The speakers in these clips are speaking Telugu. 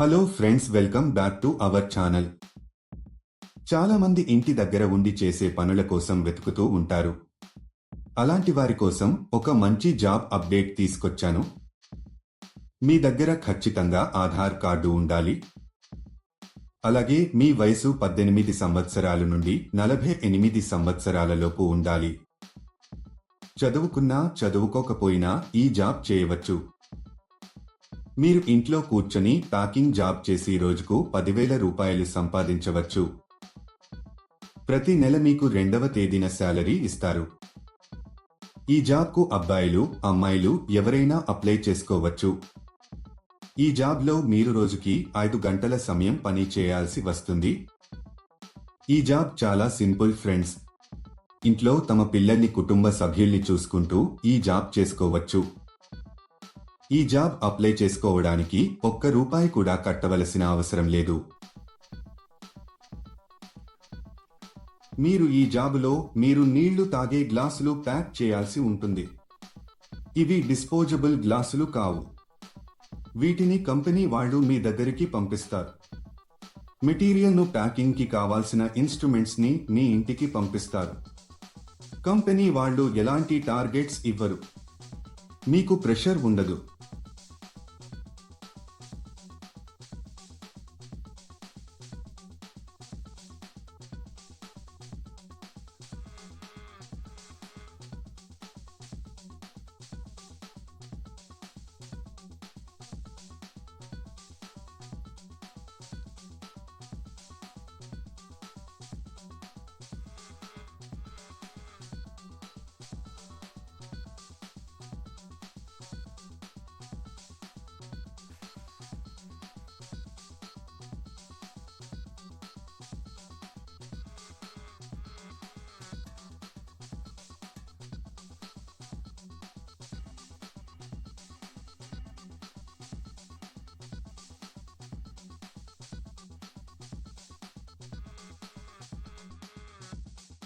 Hello friends welcome back to our channel చాలా మంది ఇంటి దగ్గర ఉండి చేసే పనుల కోసం వెతుకుతూ ఉంటారు. అలాంటి వారి కోసం ఒక మంచి జాబ్ అప్డేట్ తీసుకొచ్చాను. మీ దగ్గర ఖచ్చితంగా ఆధార్ కార్డు ఉండాలి. అలాగే మీ వయసు పద్దెనిమిది సంవత్సరాల నుండి నలభై ఎనిమిది సంవత్సరాలలోపు ఉండాలి. చదువుకున్నా చదువుకోకపోయినా ఈ జాబ్ చేయవచ్చు. మీరు ఇంట్లో కూర్చొని ప్యాకింగ్ జాబ్ చేసి రోజుకు పదివేల రూపాయలు సంపాదించవచ్చు. ప్రతి నెల మీకు రెండవ తేదీన శాలరీ ఇస్తారు. ఈ జాబ్కు అబ్బాయిలు అమ్మాయిలు ఎవరైనా అప్లై చేసుకోవచ్చు. ఈ జాబ్లో మీరు రోజుకి ఐదు గంటల సమయం పని చేయాల్సి వస్తుంది. ఈ జాబ్ చాలా సింపుల్ ఫ్రెండ్స్. ఇంట్లో తమ పిల్లల్ని కుటుంబ సభ్యుల్ని చూసుకుంటూ ఈ జాబ్ చేసుకోవచ్చు. ఈ జాబ్ అప్లై చేసుకోవడానికి ఒక్క రూపాయి కూడా కట్టవలసిన అవసరం లేదు. మీరు ఈ జాబులో మీరు నీళ్ళు తాగే గ్లాసులు ప్యాక్ చేయాల్సి ఉంటుంది. ఇవి డిస్పోజబుల్ గ్లాసులు కావు. వీటిని కంపెనీ వాళ్ళు మీ దగ్గరికి పంపిస్తారు. మెటీరియల్ను ప్యాకింగ్కి కావాల్సిన ఇన్స్ట్రుమెంట్స్ని మీ ఇంటికి పంపిస్తారు. కంపెనీ వాళ్ళు ఎలాంటి టార్గెట్స్ ఇవ్వరు. మీకు ప్రెషర్ ఉండదు.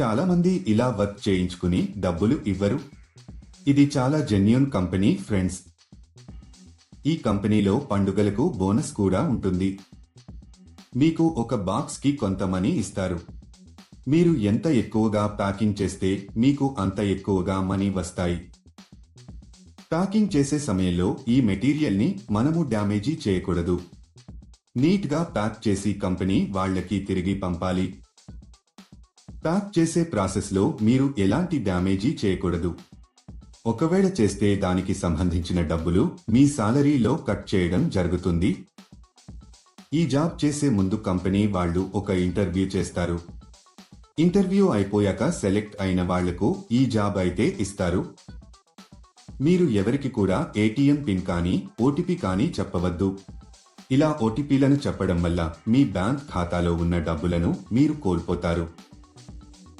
చాలా మంది ఇలా వర్క్ చేయించుకుని డబ్బులు ఇవ్వరు. ఇది చాలా జెన్యున్ కంపెనీ ఫ్రెండ్స్. ఈ కంపెనీలో పండుగలకు బోనస్ కూడా ఉంటుంది. మీకు ఒక బాక్స్కి కొంత మనీ ఇస్తారు. మీరు ఎంత ఎక్కువగా ప్యాకింగ్ చేస్తే మీకు అంత ఎక్కువగా మనీ వస్తాయి. ప్యాకింగ్ చేసే సమయంలో ఈ మెటీరియల్ని మనము డ్యామేజీ చేయకూడదు. నీట్గా ప్యాక్ చేసి కంపెనీ వాళ్ళకి తిరిగి పంపాలి. ప్యాక్ చేసే ప్రాసెస్లో మీరు ఎలాంటి డ్యామేజీ చేయకూడదు. ఒకవేళ చేస్తే దానికి సంబంధించిన డబ్బులు మీ సాలరీలో కట్ చేయడం జరుగుతుంది. ఈ జాబ్ చేసే ముందు కంపెనీ వాళ్ళు ఒక ఇంటర్వ్యూ చేస్తారు. ఇంటర్వ్యూ అయిపోయాక సెలెక్ట్ అయిన వాళ్ళకు ఈ జాబ్ అయితే ఇస్తారు. మీరు ఎవరికి కూడా ఏటీఎం పిన్ కానీ ఓటీపీ కానీ చెప్పవద్దు. ఇలా ఓటీపీలను చెప్పడం వల్ల మీ బ్యాంక్ ఖాతాలో ఉన్న డబ్బులను మీరు కోల్పోతారు.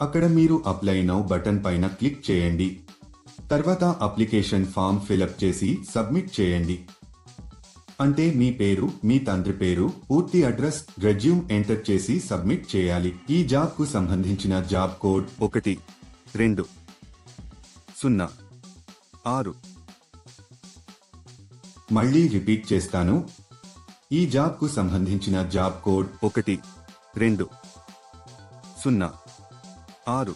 అక్కడ మీరు అప్లై నౌ బటన్ పైన క్లిక్ చేయండి. తర్వాత అప్లికేషన్ ఫామ్ ఫిలప్ చేసి సబ్మిట్ చేయండి. అంటే మీ పేరు మీ తండ్రి పేరు పూర్తి అడ్రస్ రెజ్యూమ్ ఎంటర్ చేసి సబ్మిట్ చేయాలి. ఈ జాబ్కు సంబంధించిన జాబ్ కోడ్ ఒకటి రెండు సున్నా ఆరు. మళ్ళీ రిపీట్ చేస్తాను. ఈ జాబ్కు సంబంధించిన జాబ్ కోడ్ ఒకటి రెండు సున్నా. ఆరు.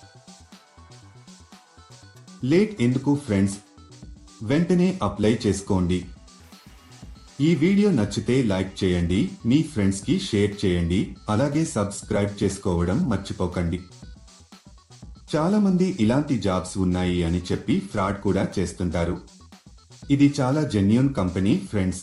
లేట్ ఎందుకు ఫ్రెండ్స్? వెంటనే అప్లై చేసుకోండి. ఈ వీడియో నచ్చితే లైక్ చేయండి మీ ఫ్రెండ్స్కి షేర్ చేయండి అలాగే సబ్స్క్రైబ్ చేసుకోవడం మర్చిపోకండి. చాలామంది ఇలాంటి జాబ్స్ ఉన్నాయి అని చెప్పి ఫ్రాడ్ కూడా చేస్తుంటారు. ఇది చాలా జెన్యున్ కంపెనీ ఫ్రెండ్స్.